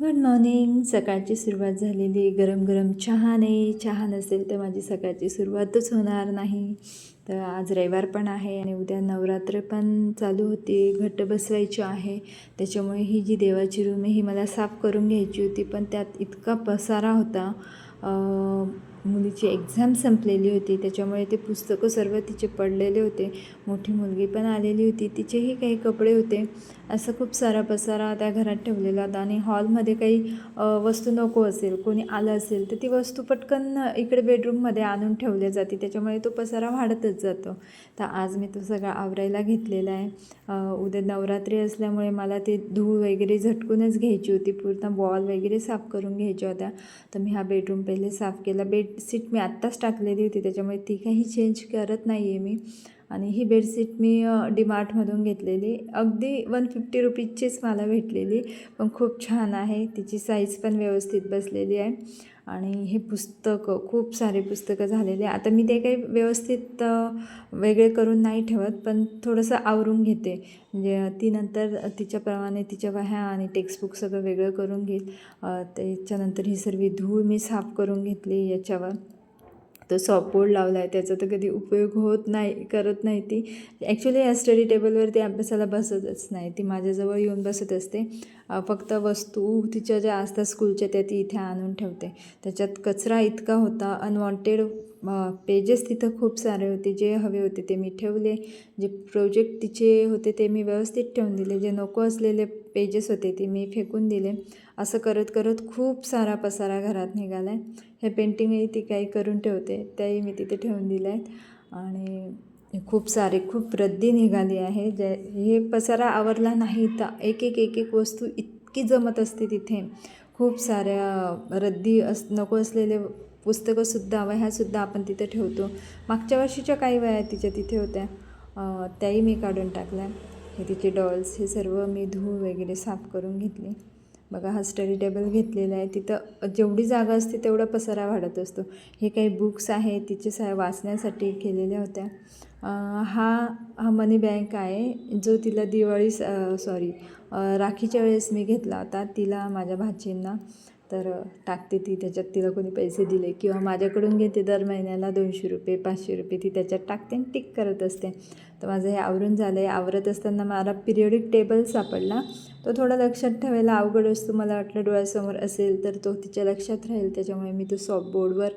Good morning सकाळची सुरुवात झालेली गरम गरम चहाने चहा नसेल तर माझी सकाळची सुरुवातच होणार नाही. तर आज रविवार पण आहे आणि उद्या नवरात्र पण चालू होती. घट्ट बसवायची आहे. त्याच्यामुळे ही जी देवाची रूम आहे ही मला साफ करून घ्यायची होती पण त्यात इतका पसारा होता. मुलीची एक्झाम संपलेली होती त्याच्यामुळे ते पुस्तकं सर्व तिचे पडलेले होते. मोठी मुलगी पण आलेली होती तिचेही काही कपडे होते. असं खूप सारा पसारा त्या घरात ठेवलेला होता आणि हॉलमध्ये काही वस्तू नको असेल कोणी आलं असेल तर ती वस्तू पटकन इकडे बेडरूममध्ये आणून ठेवल्या जाते. त्याच्यामुळे तो पसारा वाढतच जातो. तर आज मी तो सगळा आवरायला घेतलेला आहे. उद्या नवरात्री असल्यामुळे मला ते धूळ वगैरे झटकूनच घ्यायची होती. पूर्ण बॉल वगैरे साफ करून घ्यायच्या होत्या. तर मी हा बेडरूम पहिले साफ केला. बेड बेडशीट मी आत्ताच टाकलेली होती त्याच्यामुळे ती काही चेंज करत नाही आहे मी. आणि ही बेडशीट मी डीमार्टमधून घेतलेली. अगदी वन फिफ्टी रुपीजचीच मला भेटलेली. पण खूप छान आहे. तिची साईज पण व्यवस्थित बसलेली आहे. आणि हे पुस्तकं खूप सारे पुस्तकं झालेले आता मी ते काही व्यवस्थित वेगळे करून नाही ठेवत पण थोडंसं आवरून घेते. म्हणजे ती नंतर तिच्याप्रमाणे तिच्या वह्या आणि टेक्स्टबुक सगळं वेगळं करून घेईल. त्याच्यानंतर ही सर्व धूळ मी साफ करून घेतली याच्यावर. तो सॉपबोर्ड लावला आहे त्याचा तर कधी उपयोग होत नाही करत नाही ती. ॲक्च्युली या स्टडी टेबलवरती अभ्यासाला बसतच नाही. ती माझ्याजवळ येऊन बसत असते. फक्त वस्तू तिच्या ज्या असतात स्कूलच्या त्या ती इथे आणून ठेवते. त्याच्यात कचरा इतका होता. अनवॉन्टेड पेजेस तिथं खूप सारे होते. जे हवे होते ते मी ठेवले. जे प्रोजेक्ट तिचे होते ते मी व्यवस्थित ठेवून दिले. जे नको असलेले पेजेस होते ते मी फेकून दिले. असं करत करत खूप सारा पसारा घरात निघाला. आहे हे पेंटिंगही ती काही करून ठेवते त्याही मी तिथे ठेवून दिल्या आहेत. आणि खूप सारे खूप रद्दी निघाली आहे. जे हे पसारा आवरला नाही तर एक एक एक एक वस्तू इतकी जमत असते तिथे. खूप साऱ्या रद्दी अस नको असलेले पुस्तकंसुद्धा वह्यासुद्धा आपण तिथे ठेवतो. मागच्या वर्षीच्या काही वह्या तिच्या तिथे होत्या. त्याही मी काढून टाकल्या. हे तिचे डॉल्स हे सर्व मी धूळ वगैरे साफ करून घेतली. बघा हा स्टडी टेबल घेतलेला आहे. तिथं जेवढी जागा असते तेवढा पसारा वाढत असतो. हे काही बुक्स आहे तिचे सा वाचण्यासाठी केलेल्या होत्या. हा हा मनी बँक आहे जो तिला दिवाळी सॉरी राखीच्या वेळेस मी घेतला होता. तिला माझ्या भाचींना. तर टाकते ती त्याच्यात तिला कोणी पैसे दिले किंवा माझ्याकडून घेते दर महिन्याला दोनशे रुपये पाचशे रुपये ती त्याच्यात टाकते आणि टिक करत असते. तर माझं हे आवरून झालं आहे आवरत असताना मला पिरियडिक टेबल सापडला. तो थोडा लक्षात ठेवायला अवघड असतो. मला वाटलं डोळ्यासमोर असेल तर तो तिच्या लक्षात राहील. त्याच्यामुळे मी तो सॉफ्टबोर्डवर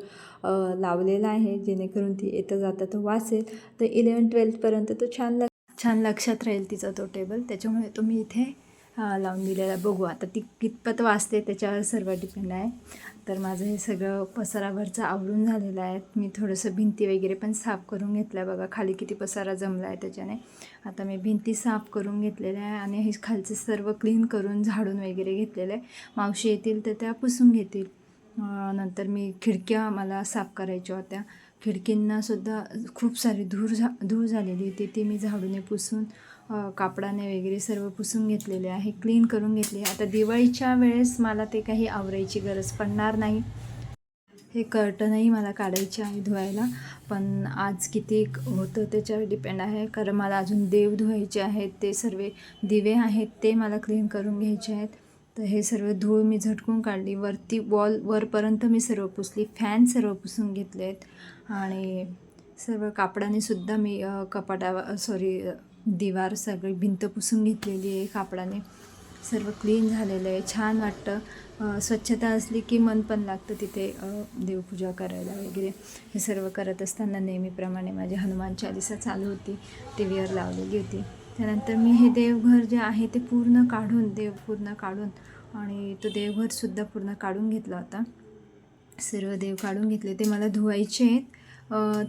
लावलेला आहे. जेणेकरून ती येतं जाता तो वाचेल. तर इलेवन ट्वेल्थपर्यंत तो छान लक्ष छान लक्षात राहील तिचा तो टेबल. त्याच्यामुळे तो मी इथे लावून दिलेला बघू आता ती कितपत वाचते त्याच्यावर सर्व डिपेंड आहे. तर माझं हे सगळं पसाराभरचं आवरून झालेलं आहे. मी थोडंसं भिंती वगैरे पण साफ करून घेतलं आहे बघा. खाली किती पसारा जमला आहे त्याच्याने. आता मी भिंती साफ करून घेतलेल्या आहे आणि हे खालचे सर्व क्लीन करून झाडून वगैरे घेतलेलं आहे. मावशी येतील तर त्या पुसून घेतील. नंतर मी खिडक्या मला साफ करायच्या होत्या. खिडकींनासुद्धा खूप सारी धूर झा धूळ झालेली होती. ती मी झाडूने पुसून कापडाने वगैरे सर्व पुसून घेतलेले आहे क्लीन करून घेतले आता दिवाळीच्या वेळेस मला ते काही आवरायची गरज पडणार नाही. हे कर्टनही मला काढायचे आहे धुवायला. पण आज किती होतं त्याच्यावर डिपेंड आहे. कारण मला अजून देव धुवायचे आहेत ते सर्व दिवे आहेत ते मला क्लीन करून घ्यायचे आहेत. तर हे सर्व धूळ मी झटकून काढली. वरती वॉल वरपर्यंत मी सर्व पुसली. फॅन सर्व पुसून घेतले आहेत आणि सर्व कापडाने सुद्धा मी कपाटा सॉरी दिवार सगळी भिंत पुसून घेतलेली आहे कापडाने. सर्व क्लीन झालेलं आहे. छान वाटतं. स्वच्छता असली की मन पण लागतं तिथे देवपूजा करायला वगैरे. हे सर्व करत असताना नेहमीप्रमाणे माझी हनुमान चालिसा चालू होती. टी व्हीवर लावलेली होती. त्यानंतर मी हे देवघर जे आहे ते पूर्ण काढून देव पूर्ण काढून आणि तो देवघरसुद्धा पूर्ण काढून घेतला होता. सर्व देव काढून घेतले. ते मला धुवायचे आहेत.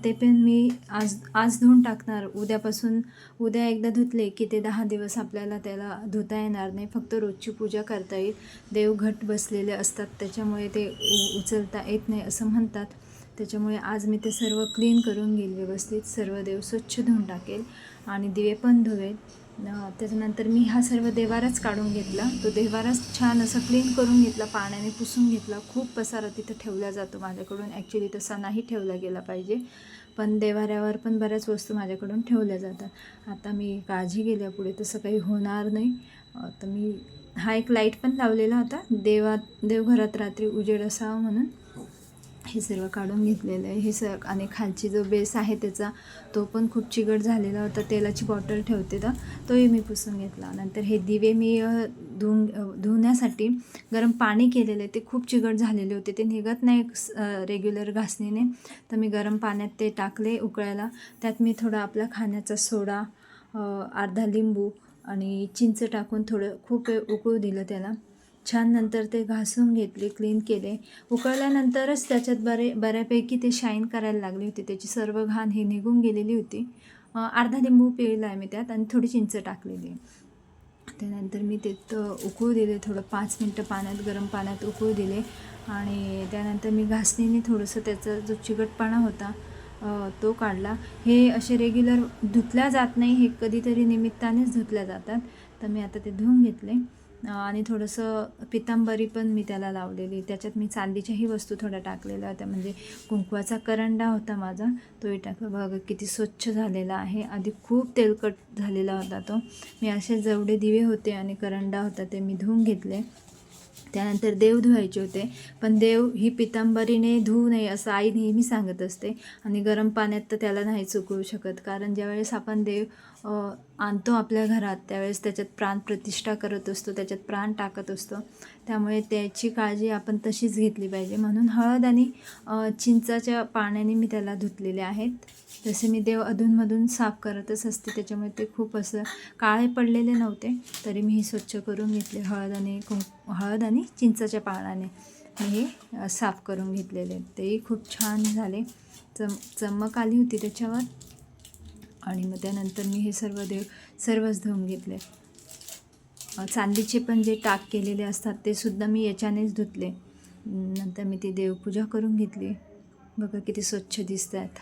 ते पण मी आज आज धुवून टाकणार. उद्यापासून उद्या एकदा धुतले की ते दहा दिवस आपल्याला त्याला धुता येणार नाही. फक्त रोजची पूजा करता येईल. देव घट बसलेले असतात. त्याच्यामुळे ते उ उचलता येत नाही असं म्हणतात. त्याच्यामुळे आज मी ते सर्व क्लीन करून घेईल व्यवस्थित. सर्व देव स्वच्छ धुवून टाकेल आणि दिवे पण धुवेल. त्याच्यानंतर मी हा सर्व देवाराच काढून घेतला. तो देवाराच छान असं क्लीन करून घेतला पाण्याने पुसून घेतला. खूप पसारा तिथं ठेवला जातो माझ्याकडून. ॲक्च्युली तसा नाही ठेवला गेला पाहिजे. पण देवाऱ्यावर पण बऱ्याच वस्तू माझ्याकडून ठेवल्या जातात. आता मी काळजी गेल्या पुढे तसं काही होणार नाही. तर मी हा एक लाइट पण लावलेला होता. देवात देवघरात रात्री उजेड असावा म्हणून. हे सर्व काढून घेतलेलं आहे. हे सर आणि खालची जो बेस आहे त्याचा तो पण खूप चिकट झालेला होता. तेलाची बॉटल ठेवते तर तोही मी पुसून घेतला. नंतर हे दिवे मी अ, धुवून गरम पाणी केलेलं आहे. ते खूप चिकट झालेले होते. ते निघत नाही रेग्युलर घासणीने. तर मी गरम पाण्यात ते टाकले उकळायला. त्यात मी थोडा आपला खाण्याचा सोडा अर्धा लिंबू आणि चिंच टाकून थोडं खूप उकळू दिलं त्याला. छान नंतर ते घासून घेतले क्लीन केले. उकळल्यानंतरच त्याच्यात बरे बऱ्यापैकी ते शाईन करायला लागली होती. त्याची सर्व घाण ही निघून गेलेली होती. अर्धा लिंबू पिळला आहे मी त्यात आणि थोडी चिंच टाकलेली त्यानंतर मी ते उकळू दिले थोडं पाच मिनटं पाण्यात गरम पाण्यात उकळू दिले. आणि त्यानंतर मी घासणीने थोडंसं त्याचा जो चिकटपणा होता तो काढला. हे असे रेग्युलर धुतल्या जात नाही हे कधीतरी निमित्तानेच धुतल्या जातात. तर मी आता ते धुवून घेतले. आणि थोडंसं पितांबरी पण मी त्याला लावलेली. त्याच्यात मी चांदीच्याही वस्तू थोड्या टाकलेल्या होत्या. म्हणजे कुंकवाचा करंडा होता माझा तोही टाकला. बघा किती स्वच्छ झालेला आहे. आधी खूप तेलकट झालेला होता तो. मी असे जेवढे दिवे होते आणि करंडा होता ते मी धुवून घेतले. त्यानंतर देव धुवायचे होते. पण देव ही पितांबरीने धुवू नये असं आई नेहमी सांगत असते. आणि गरम पाण्यात तर त्याला नाही चुकवू शकत. कारण ज्यावेळेस आपण देव आणतो आपल्या घरात. त्यावेळेस त्याच्यात प्राण प्रतिष्ठा करत असतो त्याच्यात प्राण टाकत असतो. त्यामुळे त्याची काळजी आपण तशीच घेतली पाहिजे. म्हणून हळद आणि चिंचाच्या पाण्याने मी त्याला धुतलेले आहेत. जसे मी देव अधूनमधून साफ करतच असते त्याच्यामुळे ते खूप असं काळे पडलेले नव्हते. तरी मी हे स्वच्छ करून घेतले हळद आणि कुंक हळद आणि चिंचाच्या पाण्याने मी हे साफ करून घेतलेले. तेही खूप छान झाले. चम चमक आली होती त्याच्यावर. आणि मग त्यानंतर मी हे सर्व देव सर्वच धुवून घेतले. चांदीचे पण जे टाक केलेले असतात ते सुद्धा मी याच्यानेच धुतले. नंतर मी ती देवपूजा करून घेतली. बघा किती स्वच्छ दिसत आहेत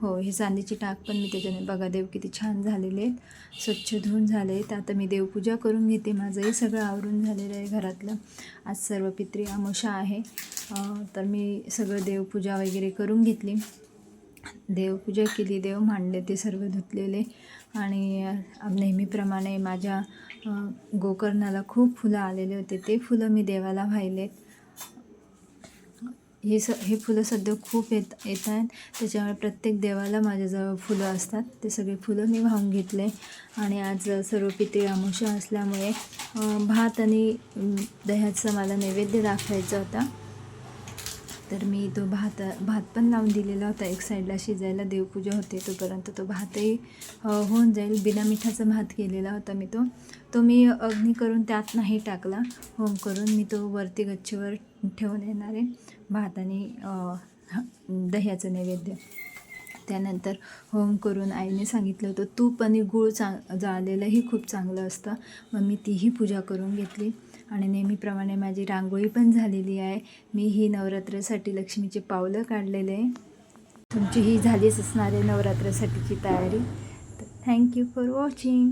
हो हे चांदीची टाक पण मी त्याच्याने बघा देव किती छान झालेले आहेत. स्वच्छ धुवून झाले आहेत. आता मी देवपूजा करून घेते. माझंही सगळं आवरून झालेलं आहे घरातलं. आज सर्व पित्री आमोशा आहे. तर मी सगळं देवपूजा वगैरे करून घेतली. देवपूजा केली देव मांडले ते सर्व धुतलेले. आणि नेहमीप्रमाणे माझ्या गोकर्णाला खूप फुलं आलेले होते. ते फुलं मी देवाला वाहिलेत हे स हे फुलं सध्या खूप येत येत आहेत त्याच्यामुळे प्रत्येक देवाला माझ्याजवळ फुलं असतात. ते सगळे फुलं मी वाहून घेतले. आणि आज सर्व पिते अमुषा असल्यामुळे भात आणि दह्याचं दह्याचा मला नैवेद्य दाखवायचा होता. तर मी तो भात भात पण लावून दिलेला होता. एक साईडला शिजायला देवपूजा होते तोपर्यंत तो भातही होऊन जाईल. बिना मिठाचा भात केलेला होता मी तो. तो मी अग्नी करून त्यात नाही टाकला. होम करून मी तो वरती गच्चीवर ठेवून येणार आहे. भात आणि ह- दह्याचं नैवेद्य. त्यानंतर होम करून आईने सांगितलं होतं तूप आणि गूळ चांग जाळलेलंही खूप चांगलं असतं. मग मी तीही पूजा करून घेतली. आणि नेहमीप्रमाणे माझी रांगोळी पण झालेली आहे. मी ही नवरात्रासाठी लक्ष्मीचे पावलं काढलेले आहे. तुमची ही झालीच असणार आहे नवरात्रासाठीची तयारी. तर थँक्यू फॉर वॉचिंग